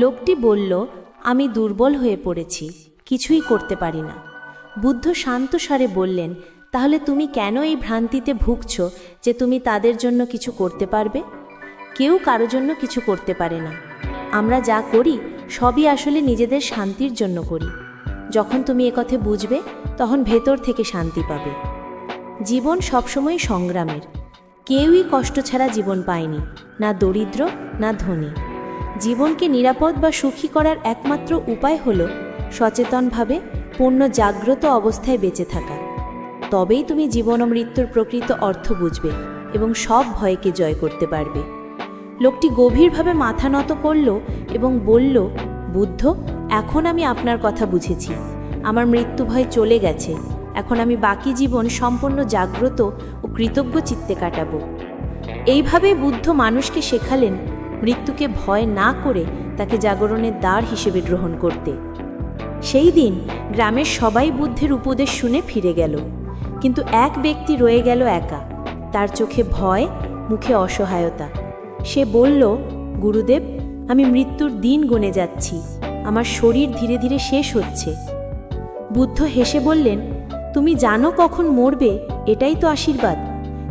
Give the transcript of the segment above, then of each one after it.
লোকটি বলল, আমি দুর্বল হয়ে পড়েছি, কিছুই করতে পারি না। বুদ্ধ শান্ত স্বরে বললেন, তাহলে তুমি কেন এই ভ্রান্তিতে ভুগছ যে তুমি তাদের জন্য কিছু করতে পারবে? কেউ কারও জন্য কিছু করতে পারে না। আমরা যা করি, সবই আসলে নিজেদের শান্তির জন্য করি। যখন তুমি একথা বুঝবে, তখন ভেতর থেকে শান্তি পাবে। জীবন সবসময় সংগ্রামের। কেউই কষ্ট ছাড়া জীবন পায়নি, না দরিদ্র, না ধনী। জীবনকে নিরাপদ বা সুখী করার একমাত্র উপায় হল সচেতনভাবে, পূর্ণ জাগ্রত অবস্থায় বেঁচে থাকা। তবেই তুমি জীবন ও মৃত্যুর প্রকৃত অর্থ বুঝবে এবং সব ভয়কে জয় করতে পারবে। লোকটি গভীরভাবে মাথা নত করল এবং বলল, বুদ্ধ, এখন আমি আপনার কথা বুঝেছি। আমার মৃত্যু ভয় চলে গেছে। এখন আমি বাকি জীবন সম্পূর্ণ জাগ্রত ও কৃতজ্ঞ চিত্তে কাটাবো। এইভাবে বুদ্ধ মানুষকে শেখালেন মৃত্যুকে ভয় না করে তাকে জাগরণের দ্বার হিসেবে গ্রহণ করতে। সেই দিন গ্রামের সবাই বুদ্ধের উপদেশ শুনে ফিরে গেল। কিন্তু এক ব্যক্তি রয়ে গেল একা। তার চোখে ভয়, মুখে অসহায়তা। সে বলল, গুরুদেব, আমি মৃত্যুর দিন গুনে যাচ্ছি। আমার শরীর ধীরে ধীরে শেষ হচ্ছে। বুদ্ধ হেসে বললেন, তুমি জানো কখন মরবে? এটাই তো আশীর্বাদ।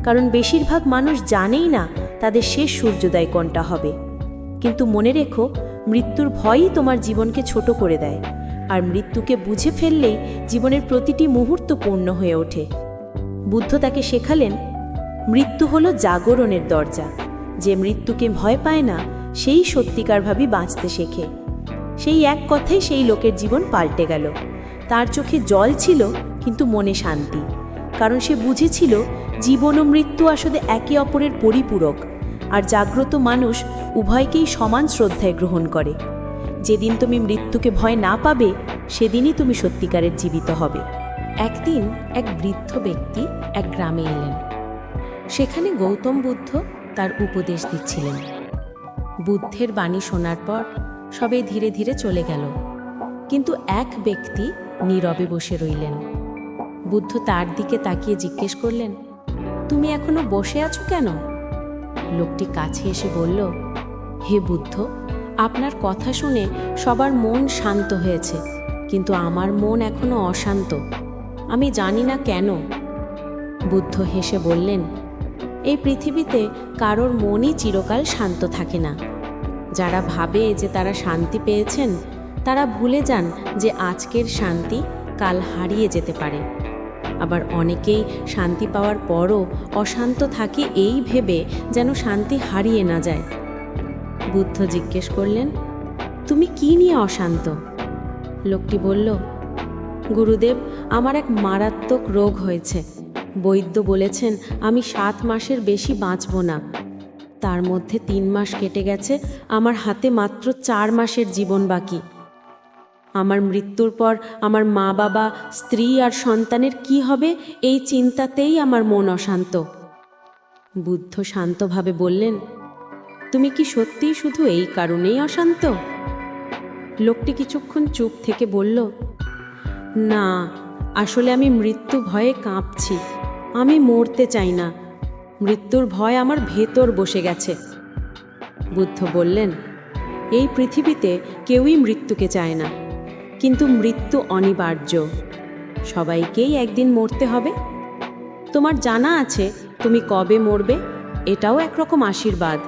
কারণ বেশিরভাগ মানুষ জানেই না তাদের শেষ সূর্যোদয় কোনটা হবে। কিন্তু মনে রেখো, মৃত্যুর ভয়ই তোমার জীবনকে ছোট করে দেয়। আর মৃত্যুকে বুঝে ফেললেই জীবনের প্রতিটি মুহূর্ত পূর্ণ হয়ে ওঠে। বুদ্ধ তাকে শেখালেন, মৃত্যু হলো জাগরণের দরজা। যে মৃত্যুকে ভয় পায় না, সেই সত্যিকারভাবেই বাঁচতে শেখে। সেই এক কথাই সেই লোকের জীবন পাল্টে গেল। তার চোখে জল ছিল, কিন্তু মনে শান্তি। কারণ সে বুঝেছিল, জীবন ও মৃত্যু আসলে একে অপরের পরিপূরক। আর জাগ্রত মানুষ উভয়কেই সমান শ্রদ্ধায় গ্রহণ করে। যেদিন তুমি মৃত্যুকে ভয় না পাবে, সেদিনই তুমি সত্যিকারের জীবিত হবে। একদিন এক বৃদ্ধ ব্যক্তি এক গ্রামে এলেন। সেখানে গৌতম বুদ্ধ তার উপদেশ দিচ্ছিলেন। বুদ্ধের বাণী শোনার পর সবে ধীরে ধীরে চলে গেল। কিন্তু এক ব্যক্তি নীরবে বসে রইলেন। বুদ্ধ তার দিকে তাকিয়ে জিজ্ঞেস করলেন, তুমি এখনও বসে আছো কেন? লোকটি কাছে এসে বলল হে বুদ্ধ, আপনার কথা শুনে সবার মন শান্ত হয়েছে, কিন্তু আমার মন এখনও অশান্ত। আমি জানি না কেন। বুদ্ধ হেসে বললেন, এই পৃথিবীতে কারোর মনই চিরকাল শান্ত থাকে না। যারা ভাবে যে তারা শান্তি পেয়েছেন, তারা ভুলে যান যে আজকের শান্তি কাল হারিয়ে যেতে পারে। আবার অনেকেই শান্তি পাওয়ার পরও অশান্ত থাকে এই ভেবে যেন শান্তি হারিয়ে না যায়। বুদ্ধ জিজ্ঞেস করলেন, তুমি কি নিয়ে অশান্ত? লোকটি বলল, গুরুদেব, আমার এক মারাত্মক রোগ হয়েছে। বৈদ্য বলেছেন, আমি সাত মাসের বেশি বাঁচব না। তার মধ্যে তিন মাস কেটে গেছে, আমার হাতে মাত্র চার মাসের জীবন বাকি। আমার মৃত্যুর পর আমার মা বাবা, স্ত্রী আর সন্তানের কি হবে, এই চিন্তাতেই আমার মন অশান্ত। বুদ্ধ শান্তভাবে বললেন তুমি কি সত্যিই শুধু এই কারণেই অশান্ত? লোকটি কিছুক্ষণ চুপ থেকে বলল, না, আসলে আমি মৃত্যু ভয়ে কাঁপছি। আমি মরতে চাই না। মৃত্যুর ভয় আমার ভেতর বসে গেছে। বুদ্ধ বললেন, এই পৃথিবীতে কেউই মৃত্যুকে চায় না। কিন্তু মৃত্যু অনিবার্য। সবাইকেই একদিন মরতে হবে। তোমার জানা আছে তুমি কবে মরবে? এটাও একরকম আশীর্বাদ।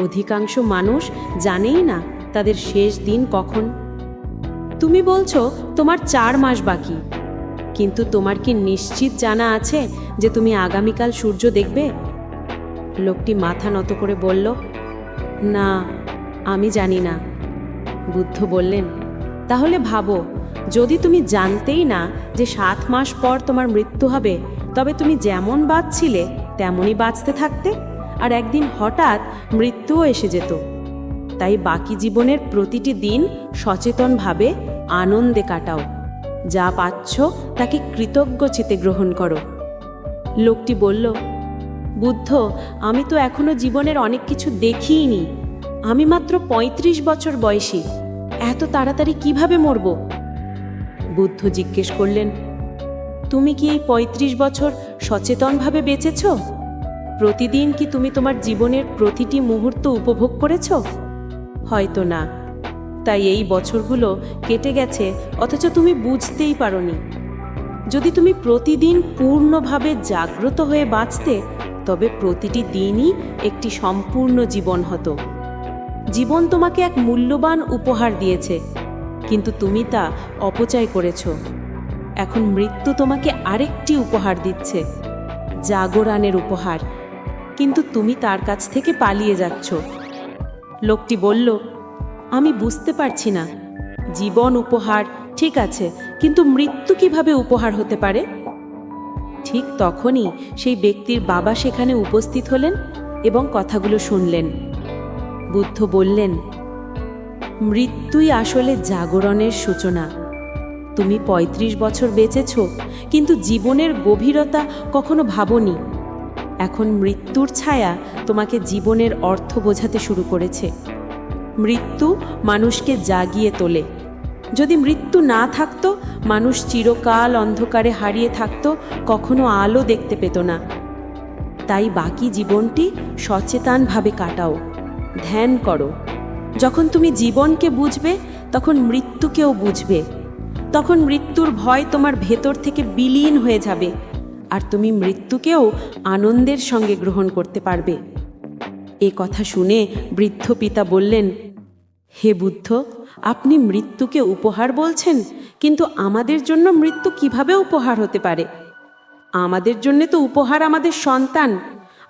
অধিকাংশ মানুষ জানেই না তাদের শেষ দিন কখন। তুমি বলছো, তোমার চার মাস বাকি। কিন্তু তোমার কি নিশ্চিত জানা আছে যে তুমি আগামীকাল সূর্য দেখবে? লোকটি মাথা নত করে বলল, না, আমি জানি না। বুদ্ধ বললেন, তাহলে ভাবো, যদি তুমি জানতেই না যে সাত মাস পর তোমার মৃত্যু হবে, তবে তুমি যেমন বাঁচছিলে, তেমনই বাঁচতে থাকতে। আর একদিন হঠাৎ মৃত্যুও এসে যেত। তাই বাকি জীবনের প্রতিটি দিন সচেতনভাবে আনন্দে কাটাও। যা পাচ্ছ তাকে কৃতজ্ঞ চিতে গ্রহণ করো। লোকটি বলল, বুদ্ধ, আমি তো এখনও জীবনের অনেক কিছু দেখিইনি। আমি মাত্র ৩৫ বছর বয়সী। এত তাড়াতাড়ি কীভাবে মরব? বুদ্ধ জিজ্ঞেস করলেন, তুমি কি এই ৩৫ বছর সচেতনভাবে বেঁচেছ? প্রতিদিন কি তুমি তোমার জীবনের প্রতিটি মুহূর্ত উপভোগ করেছ? হয়তো না। তাই এই বছরগুলো কেটে গেছে, অথচ তুমি বুঝতেই পারোনি। যদি তুমি প্রতিদিন পূর্ণভাবে জাগ্রত হয়ে বাঁচতে, তবে প্রতিটি দিনই একটি সম্পূর্ণ জীবন হতো। জীবন তোমাকে এক মূল্যবান উপহার দিয়েছে, কিন্তু তুমি তা অপচয় করেছ। এখন মৃত্যু তোমাকে আরেকটি উপহার দিচ্ছে, জাগরানের উপহার। কিন্তু তুমি তার কাছ থেকে পালিয়ে যাচ্ছ। লোকটি বলল, আমি বুঝতে পারছি না। জীবন উপহার, ঠিক আছে, কিন্তু মৃত্যু কীভাবে উপহার হতে পারে? ঠিক তখনই সেই ব্যক্তির বাবা সেখানে উপস্থিত হলেন এবং কথাগুলো শুনলেন। বুদ্ধ বললেন, মৃত্যুই আসলে জাগরণের সূচনা। তুমি ৩৫ বছর বেঁচেছ, কিন্তু জীবনের গভীরতা কখনো ভাবনি। এখন মৃত্যুর ছায়া তোমাকে জীবনের অর্থ বোঝাতে শুরু করেছে। মৃত্যু মানুষকে জাগিয়ে তোলে। যদি মৃত্যু না থাকতো, মানুষ চিরকাল অন্ধকারে হারিয়ে থাকতো, কখনো আলো দেখতে পেত না। তাই বাকি জীবনটি সচেতনভাবে কাটাও, ধ্যান করো। যখন তুমি জীবনকে বুঝবে, তখন মৃত্যুকেও বুঝবে। তখন মৃত্যুর ভয় তোমার ভেতর থেকে বিলীন হয়ে যাবে। আর তুমি মৃত্যুকেও আনন্দের সঙ্গে গ্রহণ করতে পারবে। এ কথা শুনে বৃদ্ধ পিতা বললেন, হে বুদ্ধ, আপনি মৃত্যুকে উপহার বলছেন, কিন্তু আমাদের জন্য মৃত্যু কীভাবে উপহার হতে পারে? আমাদের জন্যে তো উপহার আমাদের সন্তান,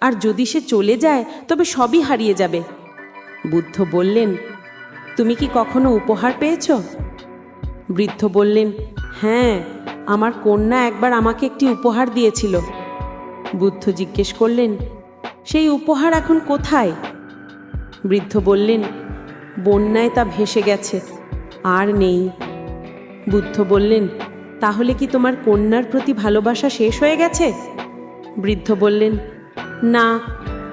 আর যদি সে চলে যায়, তবে সবই হারিয়ে যাবে। বুদ্ধ বললেন, তুমি কি কখনো উপহার পেয়েছ? বৃদ্ধ বললেন হ্যাঁ আমার কন্যা একবার আমাকে একটি উপহার দিয়েছিল। বুদ্ধ জিজ্ঞেস করলেন, সেই উপহার এখন কোথায়? বৃদ্ধ বললেন, বন্যায় তা ভেসে গেছে, আর নেই। বুদ্ধ বললেন, তাহলে কি তোমার কন্যার প্রতি ভালোবাসা শেষ হয়ে গেছে? বৃদ্ধ বললেন, না,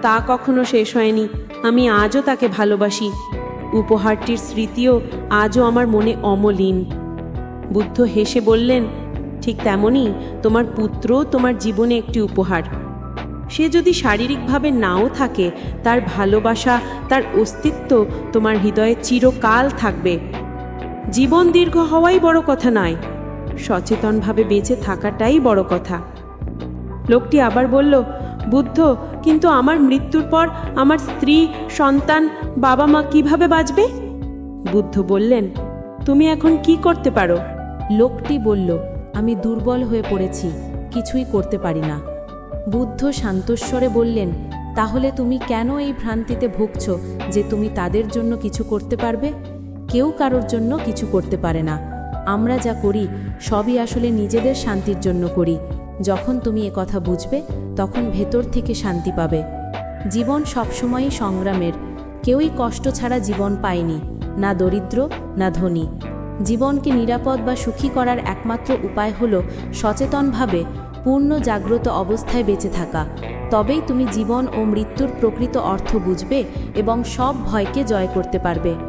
তা কখনো শেষ হয়নি, আমি আজও তাকে ভালোবাসি। উপহারটির স্মৃতিও আজও আমার মনে অমলিন। বুদ্ধ হেসে বললেন ঠিক তেমনই তোমার পুত্রও তোমার জীবনে একটি উপহার। সে যদি শারীরিকভাবে নাও থাকে, তার ভালোবাসা, তার অস্তিত্ব তোমার হৃদয়ে চিরকাল থাকবে। জীবন দীর্ঘ হওয়াই বড় কথা নয়, সচেতনভাবে বেঁচে থাকাটাই বড় কথা। লোকটি আবার বলল, বুদ্ধ, কিন্তু আমার মৃত্যুর পর আমার স্ত্রী, সন্তান বাবা মা কীভাবে বাঁচবে? বুদ্ধ বললেন, তুমি এখন কি করতে পারো? লোকটি বলল আমি দুর্বল হয়ে পড়েছি, কিছুই করতে পারি না। বুদ্ধ শান্তস্বরে বললেন, তাহলে তুমি কেন এই ভ্রান্তিতে ভুগছ যে তুমি তাদের জন্য কিছু করতে পারবে? কেউ কারোর জন্য কিছু করতে পারে না। আমরা যা করি, সবই আসলে নিজেদের শান্তির জন্য করি। যখন তুমি এ কথা বুঝবে, তখন ভেতর থেকে শান্তি পাবে। জীবন সবসময়ই সংগ্রামের। কেউই কষ্ট ছাড়া জীবন পায়নি, না দরিদ্র, না ধনী। জীবনকে নিরাপদ বা সুখী করার একমাত্র উপায় হল সচেতনভাবে, পূর্ণ জাগ্রত অবস্থায় বেঁচে থাকা। তবেই তুমি জীবন ও মৃত্যুর প্রকৃত অর্থ বুঝবে এবং সব ভয়কে জয় করতে পারবে।